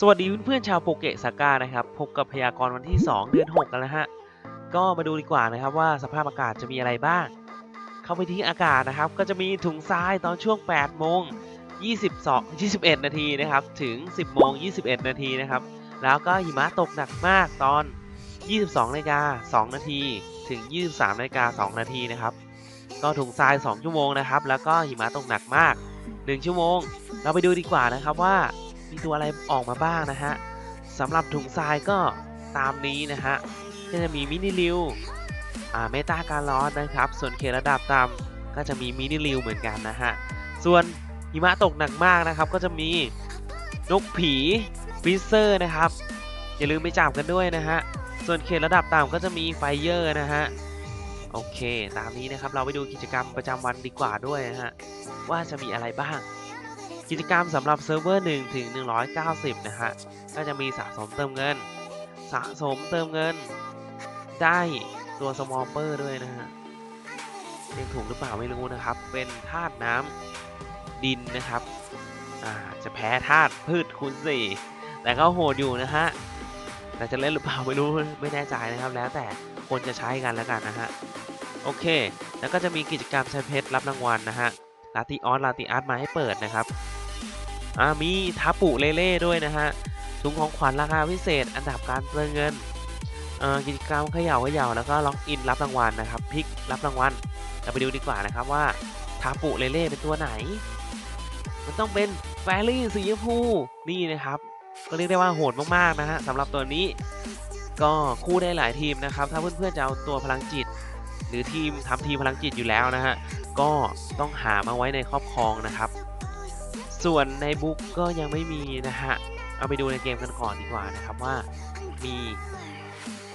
สวัสดีเพื่อนๆชาวโปเกะซาก้านะครับ พบกับพยากรณ์วันที่ 2 เดือน 6 กันแล้วฮะ ก็มาดูดีกว่านะครับว่าสภาพอากาศจะมีอะไรบ้าง เข้าไปที่อากาศนะครับ ก็จะมีถุงทรายตอนช่วง 8 โมง 22 21 นาทีนะครับ ถึง 10 โมง 21 นาทีนะครับ แล้วก็หิมะตกหนักมากตอน 22นาฬิกา2นาที ถึง 23นาฬิกา2นาทีนะครับ ก็ถุงทราย 2 ชั่วโมงนะครับ แล้วก็หิมะตกหนักมาก 1 ชั่วโมง เราไปดูดีกว่านะครับว่า มีตัวอะไรออกมาบ้างนะฮะสำหรับถุงทรายก็ตามนี้นะฮะก็จะมีมินิริวอ่าเมตาการลอสนะครับ ส่วนเขตระดับต่ำก็จะมีมินิริวเหมือนกันนะฮะ ส่วนหิมะตกหนักมากนะครับ ก็จะมีนกผีฟิเซอร์นะครับ อย่าลืมไปจับกันด้วยนะฮะ ส่วนเขตระดับต่ำก็จะมีไฟเยอร์นะฮะโอเค ตามนี้นะครับ เราไปดูกิจกรรมประจำวันดีกว่าด้วยนะฮะ ว่าจะมีอะไรบ้าง กิจกรรมสำหรับเซิร์ฟเวอร์1ถึง 190 นะฮะ ก็จะมีสะสมเติมเงิน สะสมเติมเงิน ได้ตัวสมอลเปอร์ด้วยนะฮะเรียกถูกหรือเปล่าไม่รู้นะครับ เป็นธาตุน้ำดินนะครับ จะแพ้ธาตุพืชคูณ4แต่ก็โหดอยู่นะฮะแต่จะเล่นหรือเปล่าไม่รู้ไม่แน่ใจนะครับ แล้วแต่คนจะใช้กันแล้วกันนะฮะ โอเค แล้วก็จะมีกิจกรรมใช้เพชรรับรางวัลนะฮะลาติออสลาติอาร์ตมาให้เปิดนะครับ มีทาปุเล่เล่ด้วยนะฮะถุงของขวัญราคาพิเศษ อันดับการเติมเงินกิจกรรมเขย่าเขย่าแล้วก็ล็อกอินรับรางวัลนะครับพลิกรับรางวัลเราไปดูดีกว่านะครับว่าทาปุเล่เล่เป็นตัวไหน มันต้องเป็นแฟรี่สีชมพูนี่นะครับก็เรียกได้ว่าโหดมากๆนะฮะสำหรับตัวนี้ ก็คู่ได้หลายทีมนะครับ ถ้าเพื่อนๆจะเอาตัวพลังจิต หรือทีมทำทีมพลังจิตอยู่แล้วนะฮะก็ต้องหามาไว้ในครอบครองนะครับ ส่วนในบุ๊กก็ยังไม่มีนะฮะ เอาไปดูในเกมกันก่อนดีกว่านะครับว่ามี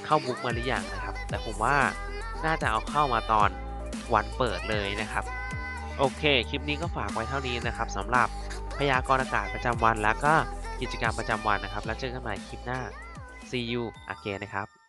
เข้าบุ๊กมาหรือยังนะครับ แต่ผมว่าน่าจะเอาเข้ามาตอนวันเปิดเลยนะครับ โอเค คลิปนี้ก็ฝากไว้เท่านี้นะครับสำหรับพยากรณ์อากาศประจำวันแล้วก็กิจกรรมประจำวันนะครับ แล้วเจอกันใหม่คลิปหน้า see you again นะครับ